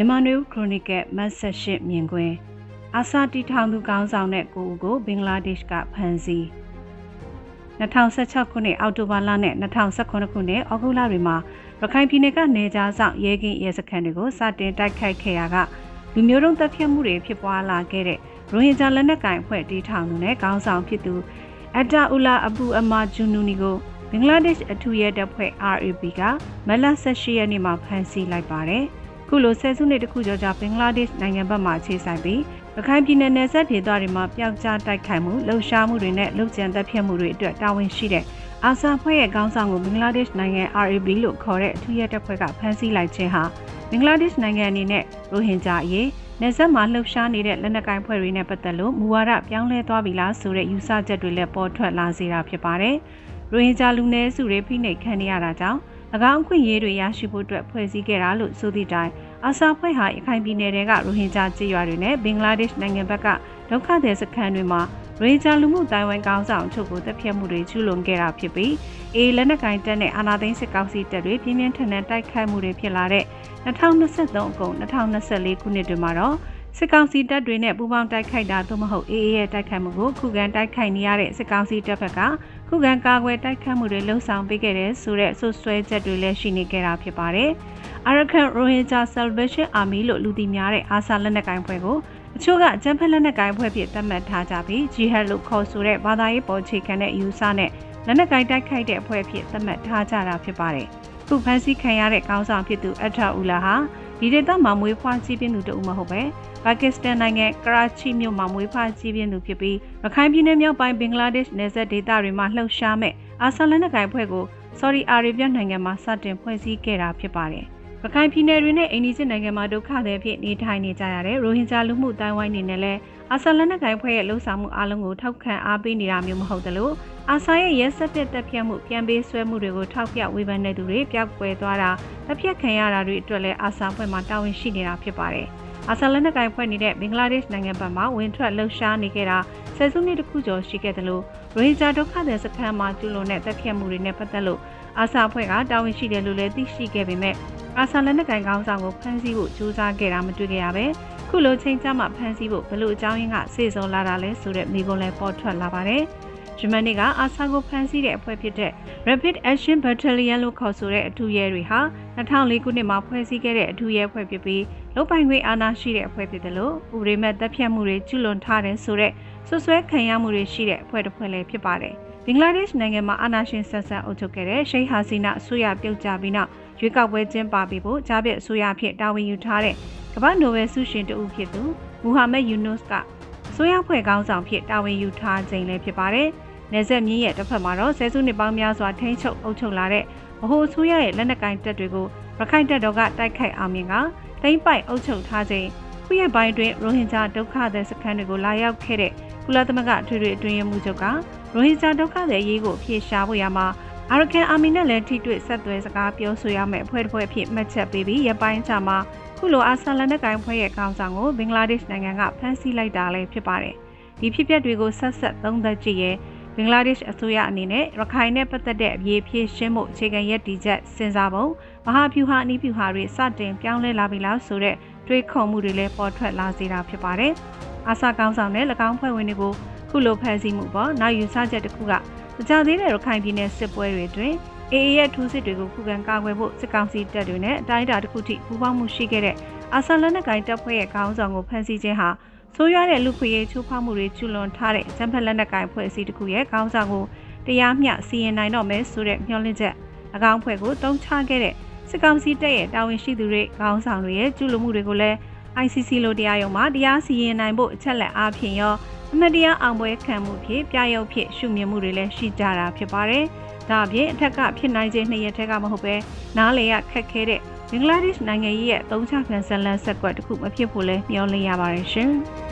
မြန်မာနွေဦးခရိုနီကယ်မတ်ဆက်ရှစ်မြင်ကွင်းအာဆာတီထောင်သူကောင်းဆောင်တဲ့ကိုဦးကိုဘင်္ဂလားဒေ့ရှ်ကဖမ်းဆီး2016ခုနှစ်အောက်တိုဘာလနဲ့2019ခုနှစ်ဩဂုတ်လတွေမှာရခိုင်ပြည်နယ်ကနေကြားဆောင်ရဲကင်းရဲစခန်းတွေကိုစတင်တိုက်ခိုက်ခဲ့ရာကလူမျိုးတုံးတပ်ဖြတ်မှုတွေဖြစ်ပွားလာခဲ့တဲ့ရိုဟင်ဂျာလက်နက်ကိုင်အဖွဲ့တီးထောင်သူနဲ့ခေါင်းဆောင်ဖြစ်သူအတာအူလာအဘူအမာဂျူနူနီကိုဘင်္ဂလားဒေ့ရှ်အထူးရဲတပ်ဖွဲ့ RAB ကမလ18ရက်နေ့မှာဖမ်းဆီးလိုက်ပါတယ်။ ခုလိုဆယ်စုနှစ်တခုကျော်ကြာဘင်္ဂလားဒေ့ရှ်နိုင်ငံဘက်မှခြေဆိုင်ပြီးရခိုင်ပြည်နယ်နယ်စပ်ဒေသတွေမှာပျောက်ကြားတိုက်ခိုက်မှုလှုပ်ရှားမှုတွေနဲ့လှုပ်ကြံတက်ဖြတ်မှုတွေအတွက်တာဝန်ရှိတဲ့အာဆာဖွဲ့ရဲ့ခေါင်းဆောင်ကိုဘင်္ဂလားဒေ့ရှ်နိုင်ငံ RAB လို့ခေါ်တဲ့အထူးရဲတပ်ဖွဲ့ကဖမ်းဆီးလိုက်ခြင်းဟာဘင်္ဂလားဒေ့ရှ်နိုင်ငံအနေနဲ့ရိုဟင်ဂျာအရေးနယ်စပ်မှာလှုပ်ရှားနေတဲ့လက်နက်ကိုင်ဖွဲ့တွေနဲ့ပတ်သက်လို့မူဝါဒပြောင်းလဲသွားပြီလားဆိုတဲ့ယူဆချက်တွေလည်းပေါ်ထွက်လာစေတာဖြစ်ပါတယ်။ရိုဟင်ဂျာလူနည်းစုတွေဖိနှိပ်ခံနေရတာကြောင့်၎ င်းအခွင့်အရေးတွေရရှိဖို့အတွက်ဖွဲ့စည်းခဲ့တာလို့ဆိုသည့်တိုင်အာဆာဖွဲ့ဟာရခိုင်ပြည်နယ်တွေကရိုဟင်ဂျာကြေးရွာတွေနဲ့ဘင်္ဂလားဒေ့ရှ်နိုင်ငံဘက်ကဒုက္ခသည်စခန်းတွေမှာရိုဟင်ဂျာလူမှုတိုင်းဝန်ကောင်းဆောင်ချုပ်ကိုတပ်ဖြတ်မှုတွေကျူးလွန်ခဲ့တာဖြစ်ပြီးအေးလက်နက်ကင်တပ်နဲ့အာဏာသိမ်းစစ်ကောင်စီတပ်တွေပြင်းပြင်းထန်ထန်တိုက်ခိုက်မှုတွေဖြစ်လာတဲ့2023အကုန်2024ခုနှစ်တွင်မှာတော့ စစ်ကောင်စီတပ်တွေနဲ့ပူးပေါင်းတိုက်ခိုက်တာသို့မဟုတ်အေးအေးရဲ့တိုက်ခိုက်မှုကိုခုခံတိုက်ခိုက်နေရတဲ့စစ်ကောင်စီတပ်ဘက်ကခုခံကာကွယ်တိုက်ခိုက်မှုတွေလှုံ့ဆော်ပေးခဲ့တဲ့ဆိုတဲ့ဆွဆွဲချက်တွေလည်းရှိနေကြတာဖြစ်ပါတယ်။ Arakan Rohingya Salvation Army လို့လူသိများတဲ့အာဆာလက်နက်ကိုင်ဖွဲ့ကိုအချို့ကအကြမ်းဖက်လက်နက်ကိုင်ဖွဲ့ဖြစ်သတ်မှတ်ထားကြပြီး Jihad လို့ခေါ်ဆိုတဲ့ဘာသာရေးပေါ်ခြေခံတဲ့ယူဆနဲ့လက်နက်ကိုင်တိုက်ခိုက်တဲ့အဖွဲ့ဖြစ်သတ်မှတ်ထားကြတာဖြစ်ပါတယ်။ခုဖမ်းဆီးခံရတဲ့ကောင်းဆောင်ဖြစ်သူအထအူလာဟာ ဒီဒေသမှာမွေးဖွားကြီးပြင်းသူတဦးမဟုတ်ပဲပါကစ္စတန်နိုင်ငံကရာချီမြို့မှာမွေးဖွားကြီးပြင်းသူဖြစ်ပြီးရခိုင်ပြည်နယ်မြောက်ပိုင်းဘင်္ဂလားဒေ့ရှ်နယ်စပ်ဒေသတွေမှာလှုပ်ရှားမဲ့အာဆာလက်နက်ကိုင်ဖွဲ့ကိုဆော်ဒီအာရေဗျနိုင်ငံမှာစတင်ဖွဲ့စည်းခဲ့တာဖြစ်ပါတယ်။ ရခိုင်ပြည်နယ်တွင်နဲ့အိန္ဒိယနိုင်ငံမှာဒုက္ခသည်ဖြစ်နေထိုင်နေကြရတဲ့ရိုဟင်ဂျာလူမှုတိုင်းဝိုင်းနေနဲ့လည်းအာဆာလက်နက်ကိုင်ဖွဲ့ရဲ့လှုပ်ဆောင်မှုအလုံးကိုထောက်ခံအားပေးနေတာမျိုးမဟုတ်သလိုအာဆာရဲ့ရဲစက်တဲ့တပ်ဖြတ်မှုပြန်ပေးဆွဲမှုတွေကိုထောက်ပြဝေဖန်တဲ့သူတွေပျောက်ကွယ်သွားတာတပ်ဖြတ်ခံရတာတွေအတွက်လည်းအာဆာဖွဲ့မှာတာဝန်ရှိနေတာဖြစ်ပါတယ်။အာဆာလက်နက်ကိုင်ဖွဲ့နေတဲ့ဘင်္ဂလားဒေ့ရှ်နိုင်ငံဘက်မှဝင်ထွက်လှုပ်ရှားနေခဲ့တာဆယ်စုနှစ်တခုကျော်ရှိခဲ့တယ်လို့ရိုဟင်ဂျာဒုက္ခသည်စခန်းမှာကျူးလွန်တဲ့တပ်ဖြတ်မှုတွေနဲ့ပတ်သက်လို့အာဆာအဖွဲ့ကတာဝန်ရှိတယ်လို့လည်းသိရှိခဲ့ပေမဲ့အာဆာလက်နက်ကိုင်ခေါင်းဆောင်ကိုဖမ်းဆီးဖို့ကြိုးစားခဲ့တာမတွေ့ကြရပဲခုလိုချိန်ကြမှာဖမ်းဆီးဖို့ဘလို့အကြောင်းရင်းကစေစုံလာတာလဲဆိုတဲ့မိကုံးလည်းပေါ်ထွက်လာပါတယ်။ဂျမနီကအာဆာကိုဖမ်းဆီးတဲ့အဖွဲ့ဖြစ်တဲ့ Rapid Action Battalion လို့ခေါ်ဆိုတဲ့အထူးရဲတွေဟာ2004ခုနှစ်မှာဖွဲ့စည်းခဲ့တဲ့အထူးရဲအဖွဲ့ဖြစ်ပြီးလုပိုင်ခွင့်အာဏာရှိတဲ့အဖွဲ့ဖြစ်တယ်လို့ဥပဒေမဲ့တပ်ဖြတ်မှုတွေကျူးလွန်ထားတဲ့ဆိုတဲ့ဆွဆွဲခံရမှုတွေရှိတဲ့အဖွဲ့တစ်ဖွဲ့လည်းဖြစ်ပါတယ်။ဘ င်္ဂလားဒေ့ရှ်နိုင်ငံမှာအာဏာရှင်ဆက်ဆက်အုပ်ချုပ်ခဲ့တဲ့ရှိတ်ဟာစီနာအစိုးရပြုတ်ကျပြီးနောက်ရွေးကောက်ပွဲကျင်းပပြီးဖို့ကြားပြအစိုးရဖြစ်တာဝန်ယူထားတဲ့ကမ္ဘာနိုဘယ်ဆုရှင်တဦးဖြစ်သူမူဟာမက်ယူနုစ်ကအစိုးရဖွဲ့ခေါင်းဆောင်ဖြစ်တာဝန်ယူထားခြင်းလည်းဖြစ်ပါတယ်။နယ်စပ်မြင်းရဲ့တစ်ဖက်မှာတော့ဆယ်စုနှစ်ပေါင်းများစွာထိန်းချုပ်အုပ်ချုပ်လာတဲ့ဗဟိုအစိုးရရဲ့လက်နက်ကိုင်တပ်တွေကိုရခိုင်တပ်တော်ကတိုက်ခိုက်အောင်မြင်ကတိမ့်ပိုက်အုပ်ချုပ်ထားခြင်းခုရဲ့ပိုင်းတွင်ရိုဟင်ဂျာဒုက္ခသည်စခန်းတွေကိုလာရောက်ခဲ့တဲ့ကုလသမဂ္ဂထွေထွေအတွင်းရေးမှူးချုပ်က ရိုဟင်ဂျာဒုက္ခသည်အရေးကိုအပြည့်ရှာဖို့ရမှာအာရကန်အာမီနဲ့လည်းထိတွေ့ဆက်သွယ်စကားပြောဆိုရမယ့်အဖွဲ့တစ်ဖွဲ့အဖြစ်မှတ်ချက်ပေးပြီးရပိုင်းချမှာခုလိုအာဆာလန်နဲ့ကိုင်ဖွဲ့ရဲ့ခေါင်းဆောင်ကိုဘင်္ဂလားဒေ့ရှ်နိုင်ငံကဖမ်းဆီးလိုက်တာလည်းဖြစ်ပါတယ်။ဒီဖြစ်ပျက်တွေကိုဆက်ဆက်သုံးသပ်ကြည့်ရဲဘင်္ဂလားဒေ့ရှ်အစိုးရအနေနဲ့ရခိုင်နဲ့ပတ်သက်တဲ့အရေးဖြည့်ရှင်းမှုအခြေခံရည်တည်ချက်စဉ်းစားပုံမဟာဗျူဟာအနည်းဗျူဟာတွေစတင်ပြောင်းလဲလာပြီလားဆိုတဲ့တွေးခေါ်မှုတွေလည်းပေါ်ထွက်လာစေတာဖြစ်ပါတယ်။အာဆာကောင်းဆောင်တဲ့၎င်းဖွဲ့ဝင်တွေကို ခုလိုဖန်ဆီးမှုပေါ်နောက်ယူဆချက်တစ်ခုကမကြသေးတဲ့ရခိုင်ပြည်နယ်စစ်ပွဲတွေတွင်အေအေရဲ့ထူးစစ်တွေကိုခုခံကာကွယ်ဖို့စစ်ကောင်စီတပ်တွေနဲ့အတိုင်းအတာတစ်ခုထိပူးပေါင်းမှုရှိခဲ့တဲ့အာဆာလက်နက်ကိုင်တပ်ဖွဲ့ရဲ့ခေါင်းဆောင်ကိုဖမ်းဆီးခြင်းဟာဆိုးရွားတဲ့လူခွေရေးချိုးဖောက်မှုတွေကျူးလွန်ထားတဲ့ဂျမ်ဖက်လက်နက်ကိုင်ဖွဲ့စည်းတစ်ခုရဲ့ခေါင်းဆောင်ကိုတရားမျှစီရင်နိုင်တော့မယ်ဆိုတဲ့မျှော်လင့်ချက်အကောင်ဖွဲ့ကိုတုံးချခဲ့တဲ့စစ်ကောင်စီတပ်ရဲ့တာဝန်ရှိသူတွေခေါင်းဆောင်တွေရဲ့ကျူးလွန်မှုတွေကိုလည်း ICC လိုတရားရုံးမှာတရားစီရင်နိုင်ဖို့အချက်လက်အားဖြင့်ရော အမတရားအောင်ပွဲခံမှုဖြစ်ပြရုပ်ဖြစ်ရှုမြင်မှုတွေလည်းရှိကြတာဖြစ်ပါတယ်။ဒါအပြင်အထက်ကဖြစ်နိုင်ခြင်းနှစ်ရက်ထက်ကမဟုတ်ပဲနားလေရခက်ခဲတဲ့ဘင်္ဂလားဒေ့ရှ်နိုင်ငံရဲ့သုံးချခံဇလန်ဆက်ကွက်တစ်ခုမဖြစ်ဖို့လဲမျှော်လင့်ရပါတယ်ရှင်။